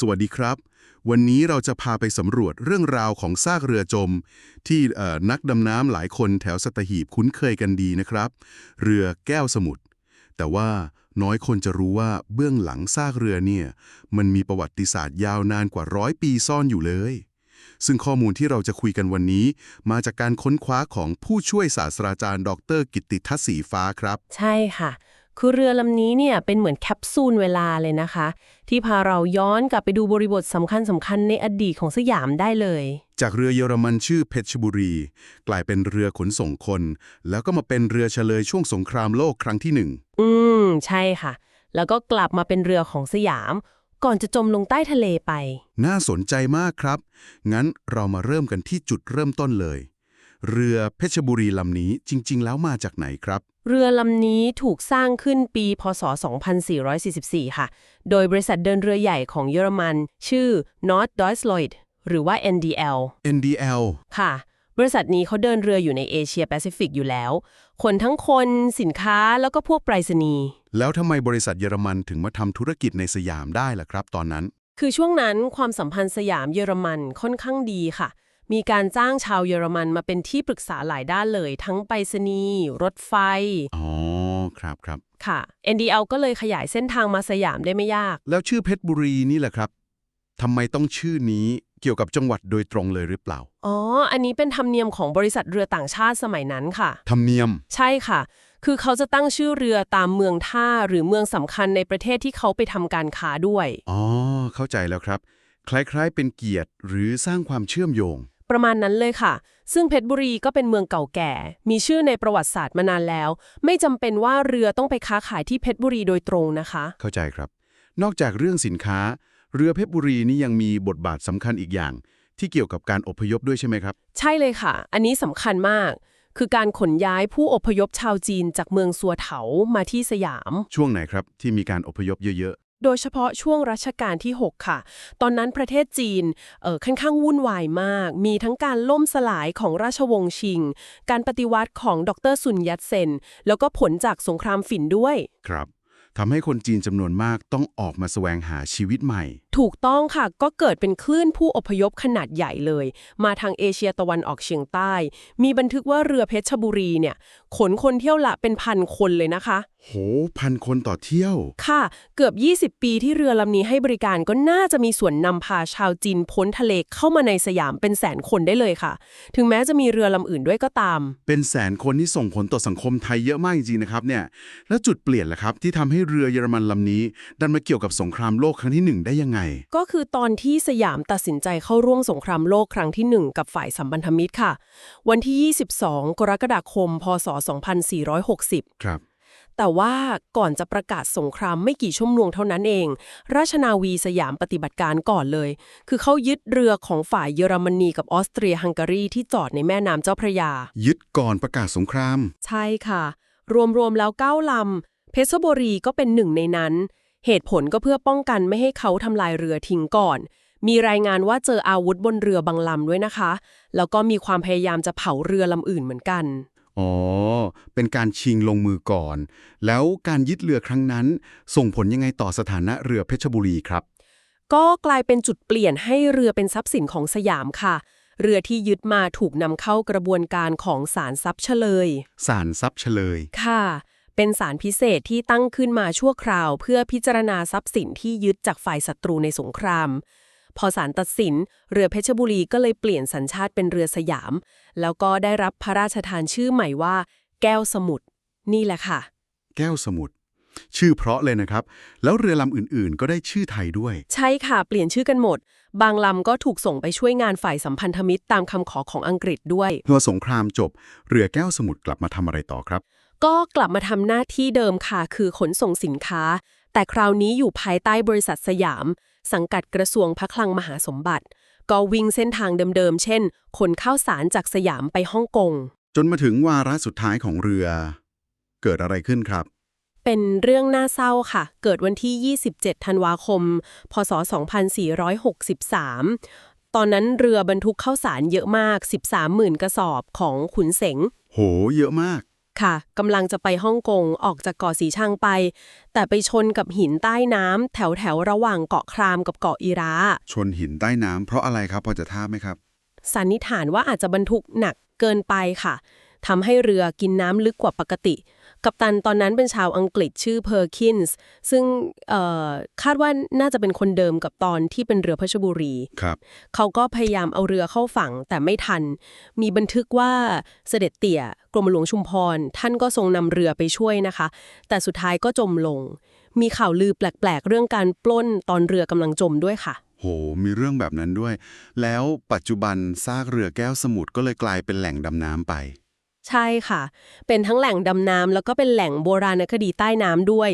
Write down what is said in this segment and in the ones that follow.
สวัสดีครับ วันนี้เราจะพาไปสำรวจเรื่องราวของซากเรือจม ที่นักดำน้ำหลายคนแถวสัตหีบคุ้นเคยกันดีนะครับ เรือแก้วสมุทรแต่ว่าน้อยคนจะรู้ว่าเบื้องหลังซากเรือเนี่ย มันมีประวัติศาสตร์ยาวนานกว่าร้อยปีซ่อนอยู่เลย ซึ่งข้อมูลที่เราจะคุยกันวันนี้ มาจากการค้นคว้าของผู้ช่วยศาสตราจารย์ ดร กิตติทัศน์ศรีฟ้าครับ ใช่ค่ะ คือเรือลำนี้เนี่ยเป็นเหมือนแคปซูลเวลาเลยนะคะ ที่พาเราย้อนกลับไปดูบริบทสำคัญสำคัญในอดีตของสยามได้เลย จากเรือเยอรมันชื่อเพชรบุรี กลายเป็นเรือขนส่งคน แล้วก็มาเป็นเรือเฉลยช่วงสงครามโลกครั้งที่หนึ่งอืม ใช่ค่ะ แล้วก็กลับมาเป็นเรือของสยาม ก่อนจะจมลงใต้ทะเลไป น่าสนใจมากครับ งั้นเรามาเริ่มกันที่จุดเริ่มต้นเลย เรือเพชรบุรีลำนี้จริง ๆ แล้วมาจากไหนครับ เรือลำนี้ถูกสร้างขึ้นปีพศ 2444 ค่ะ โดยบริษัทเดินเรือใหญ่ของเยอรมัน ชื่อ Nord Deutschland หรือว่า NDL NDL ค่ะ บริษัทนี้เขาเดินเรืออยู่ในเอเชียแปซิฟิกอยู่แล้ว คนทั้งคนสินค้าแล้วก็พวกไปรษณีย์แล้วทำไมบริษัทเยอรมันถึงมาทำธุรกิจในสยามได้ล่ะครับ ตอนนั้น คือช่วงนั้นความสัมพันธ์สยามเยอรมันค่อนข้างดีค่ะ มีการจ้างชาวเยอรมันมาเป็นที่ปรึกษาหลายด้านเลย ทั้งไปรษณีย์รถไฟ อ๋อ ครับครับ ค่ะ NDL ก็เลยขยายเส้นทางมาสยามได้ไม่ยาก แล้วชื่อเพชรบุรีนี่แหละครับทำไมต้องชื่อนี้เกี่ยวกับจังหวัดโดยตรงเลยหรือเปล่า อ๋อ อันนี้เป็นธรรมเนียมของบริษัทเรือต่างชาติสมัยนั้นค่ะ ธรรมเนียม ใช่ค่ะ คือเขาจะตั้งชื่อเรือตามเมืองท่าหรือเมืองสำคัญในประเทศที่เขาไปทำการค้าด้วย อ๋อ เข้าใจแล้วครับ คล้ายๆ เป็นเกียรติหรือสร้างความเชื่อมโยง ประมาณนั้นเลยค่ะ ซึ่งเพชรบุรีก็เป็นเมืองเก่าแก่ มีชื่อในประวัติศาสตร์มานานแล้ว ไม่จำเป็นว่าเรือต้องไปค้าขายที่เพชรบุรีโดยตรงนะคะ เข้าใจครับ นอกจากเรื่องสินค้า เรือเพชรบุรีนี่ยังมีบทบาทสำคัญอีกอย่าง ที่เกี่ยวกับการอพยพด้วยใช่ไหมครับ ใช่เลยค่ะ อันนี้สำคัญมาก คือการขนย้ายผู้อพยพชาวจีนจากเมืองสัวเถามาที่สยาม ช่วงไหนครับที่มีการอพยพเยอะ โดยเฉพาะช่วงรัชกาลที่ 6 ค่ะ ตอนนั้นประเทศจีนเอ่อค่อนข้างวุ่นวายมาก มีทั้งการล่มสลายของราชวงศ์ชิง การปฏิวัติของดรซุนยัตเซน แล้วก็ผลจากสงครามฝิ่นด้วย ครับทำให้คนจีนจำนวนมากต้องออกมาแสวงหาชีวิตใหม่ถูกต้องค่ะ ก็เกิดเป็นคลื่นผู้อพยพขนาดใหญ่เลย มาทางเอเชียตะวันออกเฉียงใต้ มีบันทึกว่าเรือเพชรบุรีเนี่ย ขนคนเที่ยวละเป็นพันคนเลยนะคะ โห พันคนต่อเที่ยว ค่ะ เกือบ 20 ปีที่เรือลำนี้ให้บริการก็น่าจะมีส่วนนำพาชาวจีนพ้นทะเลเข้ามาในสยามเป็นแสนคนได้เลยค่ะ ถึงแม้จะมีเรือลำอื่นด้วยก็ตาม เป็นแสนคนที่ส่งผลต่อสังคมไทยเยอะมากจริงๆนะครับเนี่ย แล้วจุดเปลี่ยนล่ะครับที่ทำให้เรือเยอรมันลำนี้ ดันมาเกี่ยวกับสงครามโลกครั้งที่หนึ่งได้ยังไงก็คือตอนที่สยามตัดสินใจเข้าร่วมสงครามโลกครั้งที่ 1 กับฝ่ายสัมพันธมิตรค่ะ วันที่ 22 กรกฎาคม พศ 2460 ครับ แต่ว่าก่อนจะประกาศสงครามไม่กี่ชั่วโมงเท่านั้นเอง ราชนาวีสยามปฏิบัติการก่อนเลย คือเขายึดเรือของฝ่ายเยอรมนีกับออสเตรียฮังการีที่จอดในแม่น้ำเจ้าพระยา ยึดก่อนประกาศสงคราม ใช่ค่ะ รวมๆแล้ว9ลำเพชรบุรีก็เป็นหนึ่งในนั้น เหตุผลก็เพื่อป้องกันไม่ให้เขาทำลายเรือทิ้งก่อน มีรายงานว่าเจออาวุธบนเรือบางลำด้วยนะคะ แล้วก็มีความพยายามจะเผาเรือลำอื่นเหมือนกัน อ๋อ เป็นการชิงลงมือก่อน แล้วการยึดเรือครั้งนั้น ส่งผลยังไงต่อสถานะเรือเพชรบุรีครับ ก็กลายเป็นจุดเปลี่ยนให้เรือเป็นทรัพย์สินของสยามค่ะเรือที่ยึดมาถูกนำเข้ากระบวนการของศาลทรัพย์เฉลย สารทรัพย์เฉลย ค่ะ เป็นสารพิเศษที่ตั้งขึ้นมาชั่วคราว เพื่อพิจารณาทรัพย์สินที่ยึดจากฝ่ายศัตรูในสงคราม พอสารตัดสิน เรือเพชรบุรีก็เลยเปลี่ยนสัญชาติเป็นเรือสยาม แล้วก็ได้รับพระราชทานชื่อใหม่ว่า แก้วสมุทรนี่แหละค่ะ แก้วสมุทร ชื่อเพราะเลยนะครับ แล้วเรือลำอื่นๆ ก็ได้ชื่อไทยด้วย ใช่ค่ะ เปลี่ยนชื่อกันหมด บางลำก็ถูกส่งไปช่วยงานฝ่ายสัมพันธมิตรตามคำขอของอังกฤษด้วยเมื่อสงครามจบ เรือแก้วสมุทรกลับมาทำอะไรต่อครับ ก็กลับมาทำหน้าที่เดิมค่ะ คือขนส่งสินค้า แต่คราวนี้อยู่ภายใต้บริษัทสยาม สังกัดกระทรวงพระคลังมหาสมบัติ ก็วิ่งเส้นทางเดิมๆ เช่น ขนข้าวสารจากสยามไปฮ่องกง จนมาถึงวาระสุดท้ายของเรือ เกิดอะไรขึ้นครับ เป็นเรื่องน่าเศร้าค่ะ เกิดวันที่ 27 ธันวาคม พศ 2463 ตอนนั้นเรือบรรทุกข้าวสารเยอะมาก 13หมื่นกระสอบของขุนเสง โห เยอะมาก ค่ะ กำลังจะไปฮ่องกง ออกจากเกาะสีชังไป แต่ไปชนกับหินใต้น้ำแถวแถวๆระหว่างเกาะครามกับเกาะอีรา ชนหินใต้น้ำเพราะอะไรครับพอจะทราบไหมครับ สันนิษฐานว่าอาจจะบรรทุกหนักเกินไปค่ะทำให้เรือกินน้ำลึกกว่าปกติ กัปตันตอนนั้นเป็นชาวอังกฤษชื่อเพอร์คินส์ซึ่งเอ่อคาดว่าน่าจะเป็นคนเดิมกับตอนที่เป็นเรือเพชรบุรีครับเขาก็พยายามเอาเรือเข้าฝั่งแต่ไม่ทัน มีบันทึกว่าเสด็จเตี่ยกรมหลวงชุมพร ท่านก็ทรงนำเรือไปช่วยนะคะ แต่สุดท้ายก็จมลง มีข่าวลือแปลกๆ เรื่องการปล้นตอนเรือกำลังจมด้วยค่ะโห มีเรื่องแบบนั้นด้วย แล้วปัจจุบันซากเรือแก้วสมุทรก็เลยกลายเป็นแหล่งดำน้ำไป ใช่ค่ะ เป็นทั้งแหล่งดำน้ำแล้วก็เป็นแหล่งโบราณคดีใต้น้ำด้วย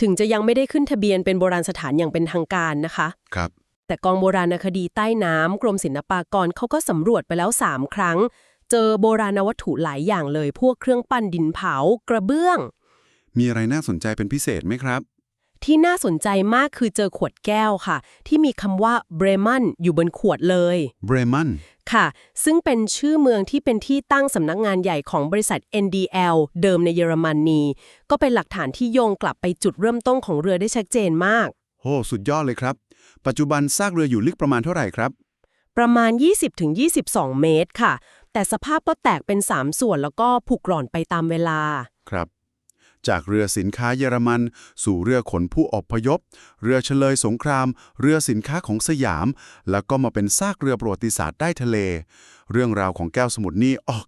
ถึงจะยังไม่ได้ขึ้นทะเบียนเป็นโบราณสถานอย่างเป็นทางการนะคะ ครับ แต่กองโบราณคดีใต้น้ำกรมศิลปากรเขาก็สำรวจไปแล้ว 3 ครั้ง เจอโบราณวัตถุหลายอย่างเลย พวกเครื่องปั้นดินเผา กระเบื้อง มีอะไรน่าสนใจเป็นพิเศษไหมครับ ที่น่าสนใจมากคือเจอขวดแก้วค่ะ ที่มีคำว่าเบรมันอยู่บนขวดเลยเบรมันค่ะ ซึ่งเป็นชื่อเมืองที่เป็นที่ตั้งสำนักงานใหญ่ของบริษัท NDL เดิมในเยอรมนนี ก็เป็นหลักฐานที่โยงกลับไปจุดเริ่มต้นของเรือได้ชัดเจนมาก โหสุดยอดเลยครับ ปัจจุบันซากเรืออยู่ลึกประมาณเท่าไหร่ครับ ประมาณ 20-22 เมตรค่ะ แต่สภาพก็แตกเป็น 3 ส่วนแล้วก็ผุกร่อนไปตามเวลาครับ จากเรือสินค้าเยอรมัน สู่เรือขนผู้อพยพ เรือเฉลยสงคราม เรือสินค้าของสยาม แล้วก็มาเป็นซากเรือประวัติศาสตร์ใต้ทะเล เรื่องราวของแก้วสมุทรนี่ออก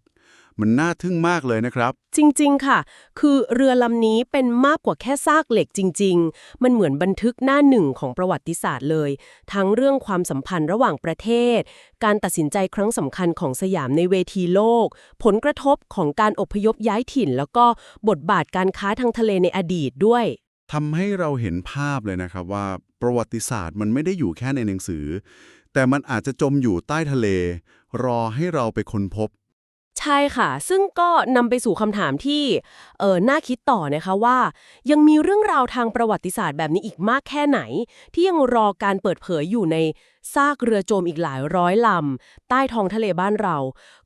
มันน่าทึ่งมากเลยนะครับ จริง ๆ ค่ะ คือเรือลำนี้เป็นมากกว่าแค่ซากเหล็กจริง ๆ มันเหมือนบันทึกหน้าหนึ่งของประวัติศาสตร์เลย ทั้งเรื่องความสัมพันธ์ระหว่างประเทศ การตัดสินใจครั้งสำคัญของสยามในเวทีโลก ผลกระทบของการอพยพย้ายถิ่น แล้วก็บทบาทการค้าทางทะเลในอดีตด้วยทำให้เราเห็นภาพเลยนะครับว่าประวัติศาสตร์มันไม่ได้อยู่แค่ในหนังสือ แต่มันอาจจะจมอยู่ใต้ทะเล รอให้เราไปค้นพบ ใช่ค่ะ ซึ่งก็นำไปสู่คำถามที่เออน่าคิดต่อนะคะว่า ยังมีเรื่องราวทางประวัติศาสตร์แบบนี้อีกมากแค่ไหน ที่ยังรอการเปิดเผยอยู่ในซากเรือโจมอีกหลายร้อยลำใต้ท้องทะเลบ้านเรา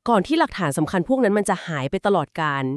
ก่อนที่หลักฐานสำคัญพวกนั้นมันจะหายไปตลอดกาล